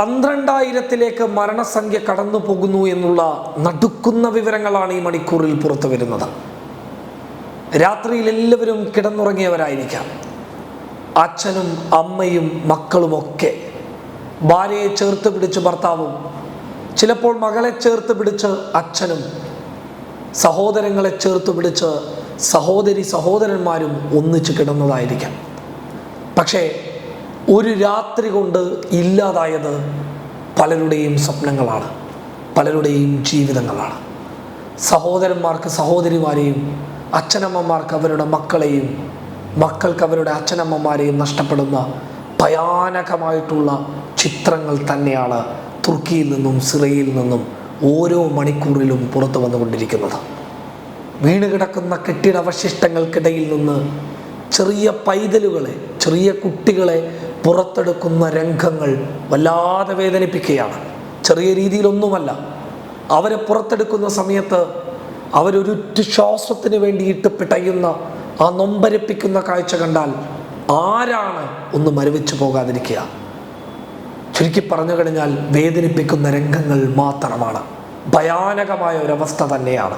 പന്ത്രണ്ടായിരത്തിലേക്ക് മരണസംഖ്യ കടന്നു പോകുന്നു എന്നുള്ള നടുക്കുന്ന വിവരങ്ങളാണ് ഈ മണിക്കൂറിൽ പുറത്തു വരുന്നത്. രാത്രിയിൽ എല്ലാവരും കിടന്നുറങ്ങിയവരായിരിക്കാം. അച്ഛനും അമ്മയും മക്കളുമൊക്കെ ഭാര്യയെ ചേർത്ത് പിടിച്ച് ഭർത്താവും ചിലപ്പോൾ മകളെ ചേർത്ത് പിടിച്ച് അച്ഛനും സഹോദരങ്ങളെ ചേർത്ത് പിടിച്ച് സഹോദരി സഹോദരന്മാരും ഒന്നിച്ച് കിടന്നതായിരിക്കാം. പക്ഷേ ഒരു രാത്രി കൊണ്ട് ഇല്ലാതായത് പലരുടെയും സ്വപ്നങ്ങളാണ് പലരുടെയും ജീവിതങ്ങളാണ്. സഹോദരന്മാർക്ക് സഹോദരിമാരെയും അച്ഛനമ്മമാർക്ക് അവരുടെ മക്കളെയും മക്കൾക്ക് അവരുടെ അച്ഛനമ്മമാരെയും നഷ്ടപ്പെടുന്ന ഭയാനകമായിട്ടുള്ള ചിത്രങ്ങൾ തന്നെയാണ് തുർക്കിയിൽ നിന്നും സിറയിൽ നിന്നും ഓരോ മണിക്കൂറിലും പുറത്തു വന്നുകൊണ്ടിരിക്കുന്നത്. വീണ് കിടക്കുന്ന കെട്ടിടവശിഷ്ടങ്ങൾക്കിടയിൽ നിന്ന് ചെറിയ പൈതലുകളെ ചെറിയ കുട്ടികളെ പുറത്തെടുക്കുന്ന രംഗങ്ങൾ വല്ലാതെ വേദനിപ്പിക്കുകയാണ്. ചെറിയ രീതിയിലൊന്നുമല്ല. അവരെ പുറത്തെടുക്കുന്ന സമയത്ത് അവരൊരുറ്റു ശ്വാസത്തിന് വേണ്ടിയിട്ട് പിടയുന്ന ആ നൊമ്പരപ്പിക്കുന്ന കാഴ്ച കണ്ടാൽ ആരാണ് ഒന്ന് മരവിച്ചു പോകാതിരിക്കുക? ചുരുക്കി പറഞ്ഞു കഴിഞ്ഞാൽ വേദനിപ്പിക്കുന്ന രംഗങ്ങൾ മാത്രമാണ്. ഭയാനകമായ ഒരവസ്ഥ തന്നെയാണ്.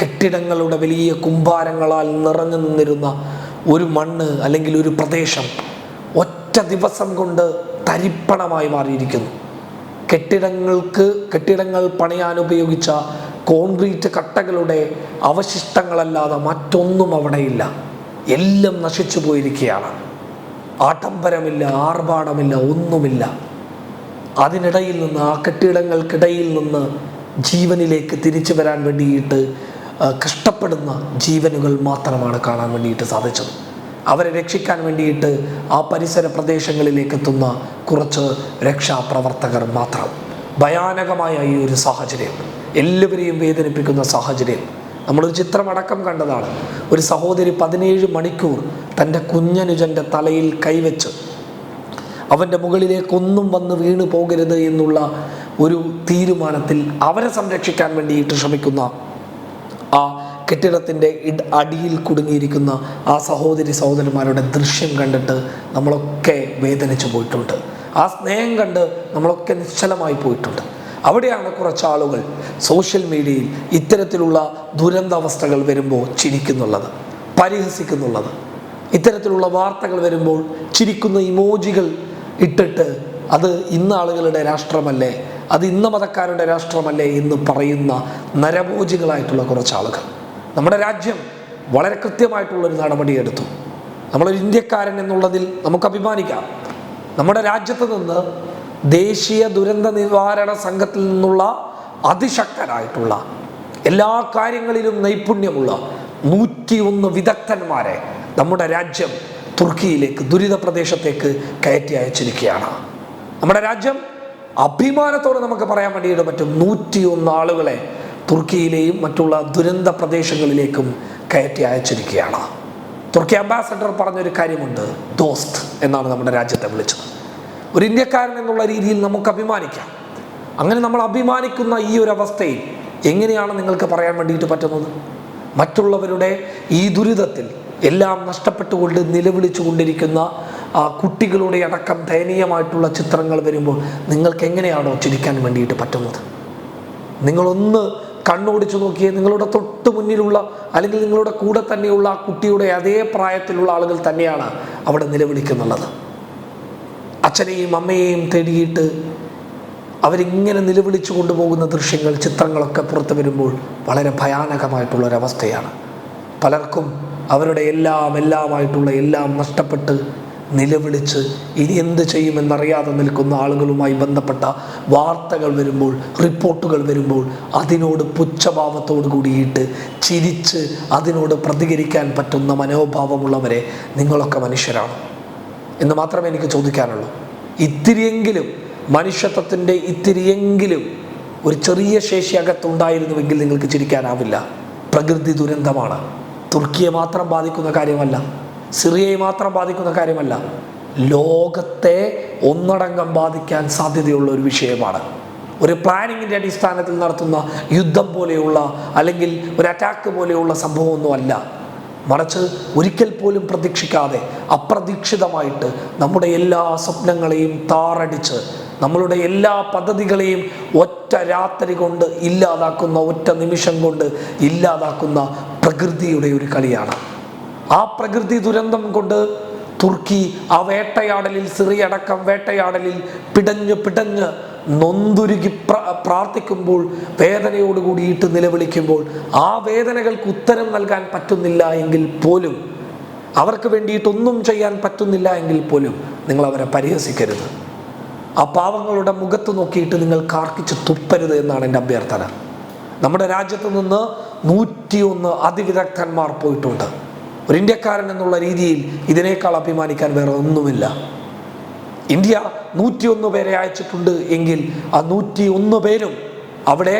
കെട്ടിടങ്ങളുടെ വലിയ കുമ്പാരങ്ങളാൽ നിറഞ്ഞു നിന്നിരുന്ന ഒരു മണ്ണ് അല്ലെങ്കിൽ ഒരു പ്രദേശം ഒറ്റ ദിവസം കൊണ്ട് തരിപ്പണമായി മാറിയിരിക്കുന്നു. കെട്ടിടങ്ങൾക്ക് കെട്ടിടങ്ങൾ പണിയാൻ ഉപയോഗിച്ച കോൺക്രീറ്റ് കട്ടകളുടെ അവശിഷ്ടങ്ങളല്ലാതെ മറ്റൊന്നും അവിടെയില്ല. എല്ലാം നശിച്ചു പോയിരിക്കുകയാണ്. ആഡംബരമില്ല ആർഭാടമില്ല ഒന്നുമില്ല. അതിനിടയിൽ നിന്ന് ആ കെട്ടിടങ്ങൾക്കിടയിൽ നിന്ന് ജീവനിലേക്ക് തിരിച്ചു വരാൻ വേണ്ടിയിട്ട് കഷ്ടപ്പെടുന്ന ജീവനുകൾ മാത്രമാണ് കാണാൻ വേണ്ടിയിട്ട് സാധിച്ചത്. അവരെ രക്ഷിക്കാൻ വേണ്ടിയിട്ട് ആ പരിസര പ്രദേശങ്ങളിലേക്ക് എത്തുന്ന കുറച്ച് രക്ഷാപ്രവർത്തകർ മാത്രം. ഭയാനകമായ ഈ ഒരു സാഹചര്യം. എല്ലാവരെയും വേദനിപ്പിക്കുന്ന സാഹചര്യം. നമ്മളൊരു ചിത്രമടക്കം കണ്ടതാണ്. ഒരു സഹോദരി പതിനേഴ് മണിക്കൂർ തന്റെ കുഞ്ഞനുജന്റെ തലയിൽ കൈവച്ച് അവന്റെ മുകളിലേക്കൊന്നും വന്ന് വീണു പോകരുത് എന്നുള്ള ഒരു തീരുമാനത്തിൽ അവരെ സംരക്ഷിക്കാൻ വേണ്ടിയിട്ട് ശ്രമിക്കുന്ന ആ കെട്ടിടത്തിന്റെ അടിയിൽ കുടുങ്ങിയിരിക്കുന്ന ആ സഹോദരി സഹോദരന്മാരുടെ ദൃശ്യം കണ്ടിട്ട് നമ്മളൊക്കെ വേദനിച്ചു പോയിട്ടുണ്ട്. ആ സ്നേഹം കണ്ട് നമ്മളൊക്കെ നിശ്ചലമായി പോയിട്ടുണ്ട്. അവിടെയാണ് കുറച്ച് ആളുകൾ സോഷ്യൽ മീഡിയയിൽ ഇത്തരത്തിലുള്ള ദുരന്താവസ്ഥകൾ വരുമ്പോൾ ചിരിക്കുന്നുള്ളത് പരിഹസിക്കുന്നുള്ളത്. ഇത്തരത്തിലുള്ള വാർത്തകൾ വരുമ്പോൾ ചിരിക്കുന്ന ഇമോജികൾ ഇട്ടിട്ട് അത് ഇന്ന ആളുകളുടെ രാഷ്ട്രമല്ലേ അത് ഇന്ന മതക്കാരുടെ രാഷ്ട്രമല്ലേ എന്ന് പറയുന്ന നരഭോജികളായിട്ടുള്ള കുറച്ച് ആളുകൾ നമ്മുടെ രാജ്യം വളരെ കൃത്യമായിട്ടുള്ളൊരു നടപടിയെടുത്തു. നമ്മളൊരു ഇന്ത്യക്കാരൻ എന്നുള്ളതിൽ നമുക്ക് അഭിമാനിക്കാം. നമ്മുടെ രാജ്യത്ത് നിന്ന് ദേശീയ ദുരന്ത നിവാരണ സംഘത്തിൽ നിന്നുള്ള അതിശക്തരായിട്ടുള്ള എല്ലാ കാര്യങ്ങളിലും നൈപുണ്യമുള്ള നൂറ്റിയൊന്ന് വിദഗ്ധന്മാരെ നമ്മുടെ രാജ്യം തുർക്കിയിലേക്ക് ദുരിത പ്രദേശത്തേക്ക് കയറ്റി അയച്ചിരിക്കുകയാണ്. നമ്മുടെ രാജ്യം അഭിമാനത്തോടെ നമുക്ക് പറയാൻ വേണ്ടിയിട്ട് പറ്റും നൂറ്റിയൊന്ന് ആളുകളെ തുർക്കിയിലെയും മറ്റുള്ള ദുരന്ത പ്രദേശങ്ങളിലേക്കും കയറ്റി അയച്ചിരിക്കുകയാണ്. തുർക്കി അംബാസഡർ പറഞ്ഞൊരു കാര്യമുണ്ട് ദോസ്ത് എന്നാണ് നമ്മുടെ രാജ്യത്തെ വിളിച്ചത്. ഒരു ഇന്ത്യക്കാരൻ എന്നുള്ള രീതിയിൽ നമുക്ക് അഭിമാനിക്കാം. അങ്ങനെ നമ്മൾ അഭിമാനിക്കുന്ന ഈ ഒരു അവസ്ഥയിൽ എങ്ങനെയാണ് നിങ്ങൾക്ക് പറയാൻ വേണ്ടിയിട്ട് പറ്റുന്നത്? മറ്റുള്ളവരുടെ ഈ ദുരിതത്തിൽ എല്ലാം നഷ്ടപ്പെട്ടുകൊണ്ട് നിലവിളിച്ചു കൊണ്ടിരിക്കുന്ന ആ കുട്ടികളുടെ അടക്കം ദയനീയമായിട്ടുള്ള ചിത്രങ്ങൾ വരുമ്പോൾ നിങ്ങൾക്ക് എങ്ങനെയാണോ ചിരിക്കാൻ വേണ്ടിയിട്ട് പറ്റുന്നത്? നിങ്ങളൊന്ന് കണ്ണോടിച്ചു നോക്കിയേ നിങ്ങളുടെ തൊട്ട് മുന്നിലുള്ള അല്ലെങ്കിൽ നിങ്ങളുടെ കൂടെ തന്നെയുള്ള ആ കുട്ടിയുടെ അതേ പ്രായത്തിലുള്ള ആളുകൾ തന്നെയാണ് അവിടെ നിലവിളിക്കുന്നുള്ളത്. അച്ഛനെയും അമ്മയെയും തേടിയിട്ട് അവരിങ്ങനെ നിലവിളിച്ചു കൊണ്ടുപോകുന്ന ദൃശ്യങ്ങൾ ചിത്രങ്ങളൊക്കെ പുറത്തു വരുമ്പോൾ വളരെ ഭയാനകമായിട്ടുള്ളൊരവസ്ഥയാണ്. പലർക്കും അവരുടെ എല്ലാം എല്ലാമായിട്ടുള്ള എല്ലാം നഷ്ടപ്പെട്ട് നിലവിളിച്ച് ഇനി എന്ത് ചെയ്യുമെന്നറിയാതെ നിൽക്കുന്ന ആളുകളുമായി ബന്ധപ്പെട്ട വാർത്തകൾ വരുമ്പോൾ റിപ്പോർട്ടുകൾ വരുമ്പോൾ അതിനോട് പുച്ഛഭാവത്തോട് കൂടിയിട്ട് ചിരിച്ച് അതിനോട് പ്രതികരിക്കാൻ പറ്റുന്ന മനോഭാവമുള്ളവരെ നിങ്ങളൊക്കെ മനുഷ്യരാണ്. എന്ന് മാത്രമേ എനിക്ക് ചോദിക്കാനുള്ളൂ. ഇത്തിരിയെങ്കിലും മനുഷ്യത്വത്തിന്റെ ഇത്തിരിയെങ്കിലും ഒരു ചെറിയ ശേഷി അകത്തുണ്ടായിരുന്നുവെങ്കിൽ നിങ്ങൾക്ക് ചിരിക്കാനാവില്ല. പ്രകൃതി ദുരന്തമാണ്. തുർക്കിയെ മാത്രം ബാധിക്കുന്ന കാര്യമല്ല. സിറിയയെ മാത്രം ബാധിക്കുന്ന കാര്യമല്ല ലോകത്തെ ഒന്നടങ്കം ബാധിക്കാൻ സാധ്യതയുള്ള ഒരു വിഷയമാണ്. ഒരു പ്ലാനിങ്ങിന്റെ അടിസ്ഥാനത്തിൽ നടത്തുന്ന യുദ്ധം പോലെയുള്ള അല്ലെങ്കിൽ ഒരു അറ്റാക്ക് പോലെയുള്ള സംഭവമൊന്നുമല്ല. മറിച്ച് ഒരിക്കൽ പോലും പ്രതീക്ഷിക്കാതെ അപ്രതീക്ഷിതമായിട്ട് നമ്മുടെ എല്ലാ സ്വപ്നങ്ങളെയും താറടിച്ച് നമ്മളുടെ എല്ലാ പദ്ധതികളെയും ഒറ്റ രാത്രി കൊണ്ട് ഇല്ലാതാക്കുന്ന ഒറ്റ നിമിഷം കൊണ്ട് ഇല്ലാതാക്കുന്ന പ്രകൃതിയുടെ ഒരു കളിയാണ്. ആ പ്രകൃതി ദുരന്തം കൊണ്ട് തുർക്കി ആ വേട്ടയാടലിൽ സിറിയടക്കം വേട്ടയാടലിൽ പിടഞ്ഞ് പിടഞ്ഞ് നൊന്തുരുകി പ്ര- പ്രാർത്ഥിക്കുമ്പോൾ വേദനയോടുകൂടിയിട്ട് നിലവിളിക്കുമ്പോൾ ആ വേദനകൾക്ക് ഉത്തരം നൽകാൻ പറ്റുന്നില്ല എങ്കിൽ പോലും അവർക്ക് വേണ്ടിയിട്ടൊന്നും ചെയ്യാൻ പറ്റുന്നില്ല എങ്കിൽ പോലും നിങ്ങൾ അവരെ പരിഹസിക്കരുത്. ആ പാവങ്ങളുടെ മുഖത്ത് നോക്കിയിട്ട് നിങ്ങൾ കാർക്കിച്ച് തുപ്പരുത് എന്നാണ് എന്റെ അഭ്യർത്ഥന. നമ്മുടെ രാജ്യത്ത് നിന്ന് നൂറ്റിയൊന്ന് അതിവിദഗ്ധന്മാർ പോയിട്ടുണ്ട്. ഒരു ഇന്ത്യക്കാരൻ എന്നുള്ള രീതിയിൽ ഇതിനേക്കാൾ അഭിമാനിക്കാൻ വേറെ ഒന്നുമില്ല. ഇന്ത്യ നൂറ്റിയൊന്ന് പേരെ അയച്ചിട്ടുണ്ട് എങ്കിൽ ആ നൂറ്റി ഒന്ന് പേരും അവിടെ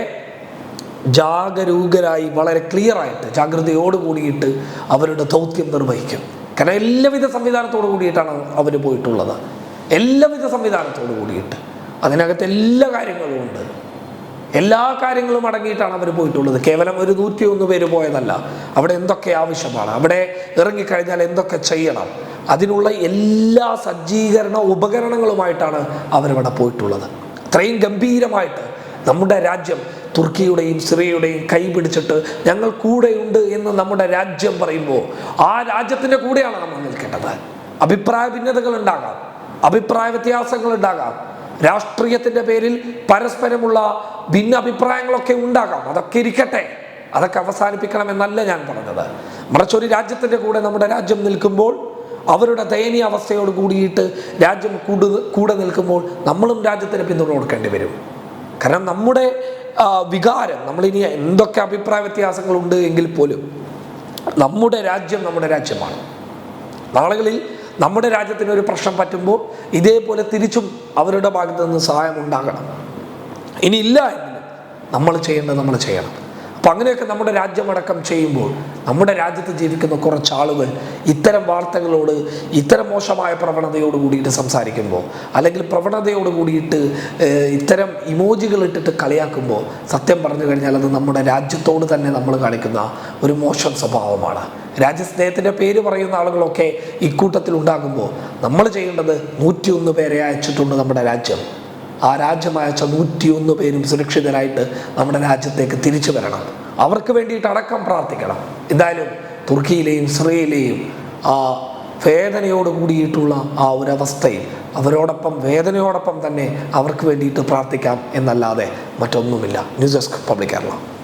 ജാഗരൂകരായി വളരെ ക്ലിയറായിട്ട് ജാഗ്രതയോട് കൂടിയിട്ട് അവരുടെ ദൗത്യം നിർവഹിക്കും. കാരണം എല്ലാവിധ സംവിധാനത്തോട് കൂടിയിട്ടാണ് അവർ പോയിട്ടുള്ളത്. എല്ലാവിധ സംവിധാനത്തോട് കൂടിയിട്ട്. അതിനകത്ത് എല്ലാ കാര്യങ്ങളും ഉണ്ട്. എല്ലാ കാര്യങ്ങളും അടങ്ങിയിട്ടാണ് അവർ പോയിട്ടുള്ളത്. കേവലം ഒരു നൂറ്റിയൊന്ന് പേര് പോയതല്ല. അവിടെ എന്തൊക്കെ ആവശ്യമാണ്? അവിടെ ഇറങ്ങിക്കഴിഞ്ഞാൽ എന്തൊക്കെ ചെയ്യണം? അതിനുള്ള എല്ലാ സജ്ജീകരണ ഉപകരണങ്ങളുമായിട്ടാണ് അവരവിടെ പോയിട്ടുള്ളത്. അത്രയും ഗംഭീരമായിട്ട് നമ്മുടെ രാജ്യം തുർക്കിയുടെയും സിറിയയുടെയും കൈ പിടിച്ചിട്ട് ഞങ്ങൾ കൂടെയുണ്ട് എന്ന് നമ്മുടെ രാജ്യം പറയുമ്പോൾ ആ രാജ്യത്തിന്റെ കൂടെയാണ് നമ്മൾ നിൽക്കേണ്ടത്. അഭിപ്രായ ഭിന്നതകൾ ഉണ്ടാകാം. അഭിപ്രായ വ്യത്യാസങ്ങൾ ഉണ്ടാകാം. രാഷ്ട്രീയത്തിന്റെ പേരിൽ പരസ്പരമുള്ള ഭിന്ന അഭിപ്രായങ്ങളൊക്കെ ഉണ്ടാകാം. അതൊക്കെ ഇരിക്കട്ടെ. അതൊക്കെ അവസാനിപ്പിക്കണമെന്നല്ല ഞാൻ പറഞ്ഞത്. മറിച്ച് ഒരു രാജ്യത്തിന്റെ കൂടെ നമ്മുടെ രാജ്യം നിൽക്കുമ്പോൾ അവരുടെ ദയനീയ അവസ്ഥയോട് കൂടിയിട്ട് രാജ്യം കൂടെ കൂടെ നിൽക്കുമ്പോൾ നമ്മളും രാജ്യത്തിന് പിന്തുണ കൊടുക്കേണ്ടി വരും. കാരണം നമ്മുടെ വികാരം നമ്മളിനി എന്തൊക്കെ അഭിപ്രായ വ്യത്യാസങ്ങളുണ്ട് എങ്കിൽ പോലും നമ്മുടെ രാജ്യം നമ്മുടെ രാജ്യമാണ്. നാളുകളിൽ നമ്മുടെ രാജ്യത്തിന് ഒരു പ്രശ്നം പറ്റുമ്പോൾ ഇതേപോലെ തിരിച്ചും അവരുടെ ഭാഗത്തു നിന്ന് സഹായം ഉണ്ടാകണം. ഇനി ഇല്ല നമ്മൾ ചെയ്യേണ്ടത് നമ്മൾ ചെയ്യണം. അപ്പം അങ്ങനെയൊക്കെ നമ്മുടെ രാജ്യമടക്കം ചെയ്യുമ്പോൾ നമ്മുടെ രാജ്യത്ത് ജീവിക്കുന്ന കുറച്ച് ആളുകൾ ഇത്തരം വാർത്തകളോട് ഇത്തരം മോശമായ പ്രവണതയോട് കൂടിയിട്ട് സംസാരിക്കുമ്പോൾ അല്ലെങ്കിൽ പ്രവണതയോട് കൂടിയിട്ട് ഇത്തരം ഇമോജികൾ ഇട്ടിട്ട് കളിയാക്കുമ്പോൾ സത്യം പറഞ്ഞു കഴിഞ്ഞാൽ അത് നമ്മുടെ രാജ്യത്തോട് തന്നെ നമ്മൾ കാണിക്കുന്ന ഒരു മോശം സ്വഭാവമാണ്. രാജ്യസ്നേഹത്തിന്റെ പേര് പറയുന്ന ആളുകളൊക്കെ ഇക്കൂട്ടത്തിൽ ഉണ്ടാകുമ്പോൾ നമ്മൾ ചെയ്യേണ്ടത് നൂറ്റിയൊന്ന് പേരെ അയച്ചിട്ടുണ്ട് നമ്മുടെ രാജ്യം. ആ രാജ്യമായ നൂറ്റിയൊന്ന് പേരും സുരക്ഷിതരായിട്ട് നമ്മുടെ രാജ്യത്തേക്ക് തിരിച്ചു വരണം. അവർക്ക് വേണ്ടിയിട്ട് അടക്കം പ്രാർത്ഥിക്കണം. എന്തായാലും തുർക്കിയിലെയും സിറിയയിലെയും ആ വേദനയോട് കൂടിയിട്ടുള്ള ആ ഒരവസ്ഥയിൽ അവരോടൊപ്പം വേദനയോടൊപ്പം തന്നെ അവർക്ക് വേണ്ടിയിട്ട് പ്രാർത്ഥിക്കാം എന്നല്ലാതെ മറ്റൊന്നുമില്ല. News desk public Kerala.